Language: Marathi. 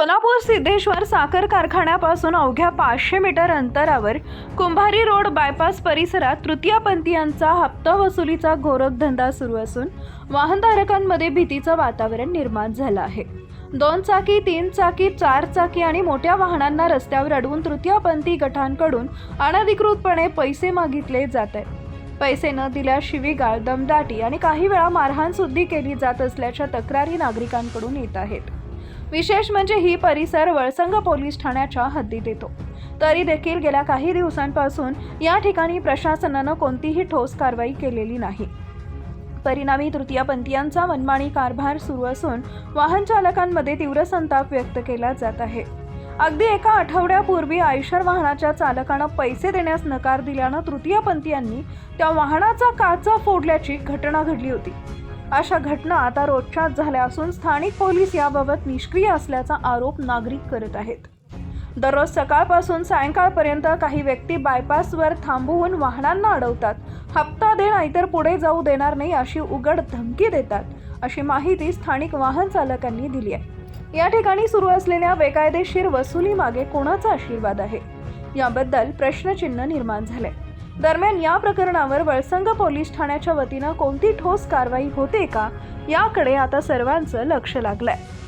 सोनापूर सिद्धेश्वर साखर कारखान्यापासून अवघ्या पाचशे मीटर अंतरावर कुंभारी रोड बायपास परिसरात तृतीयपंथीयांचा हप्ता वसुलीचा गोरखधंदा सुरू असून वाहनधारकांमध्ये भीतीचं वातावरण निर्माण झालं आहे. दोन चाकी तीन चाकी चार चाकी आणि मोठ्या वाहनांना रस्त्यावर अडवून तृतीयपंथी गटांकडून अनधिकृतपणे पैसे मागितले जात आहेत. पैसे न दिल्यास शिवीगाळ दमदाटी आणि काही वेळा मारहाणसुद्धी केली जात असल्याच्या तक्रारी नागरिकांकडून येत आहेत. विशेष म्हणजे ही परिसर वळसंग पोलीस ठाण्याच्या हद्दीत येतो. तरी देखील गेल्या काही दिवसांपासून या ठिकाणी प्रशासनानं कोणतीही ठोस कारवाई केलेली नाही. परिणामी तृतीयपंथीयांचा मनमानी कारभार सुरू असून वाहन चालकांमध्ये तीव्र संताप व्यक्त केला जात आहे. अगदी एका आठवड्यापूर्वी आयशर वाहनाच्या चालकानं पैसे देण्यास नकार दिल्यानं तृतीयपंथीयांनी त्या वाहनाचा काचा फोडल्याची घटना घडली होती. अशा घटना आता रोजच्याच झाल्या असून स्थानिक पोलीस याबाबत निष्क्रिय असल्याचा आरोप नागरिक करत आहेत. दररोज सकाळपासून सायंकाळपर्यंत काही व्यक्ती बायपासवर थांबवून वाहनांना अडवतात. हप्ता दे नाहीतर पुढे जाऊ देणार नाही अशी उघड धमकी देतात अशी माहिती स्थानिक वाहन चालकांनी दिली आहे. या ठिकाणी सुरू असलेल्या बेकायदेशीर वसुली मागे कोणाचा आशीर्वाद आहे? याबद्दल प्रश्नचिन्ह निर्माण झाले दरम्यान या प्रकरणावर वळसंग पोलीस ठाण्याच्या वतीनं कोणती ठोस कारवाई होते का? याकडे आता सर्वांचं लक्ष लागलंय.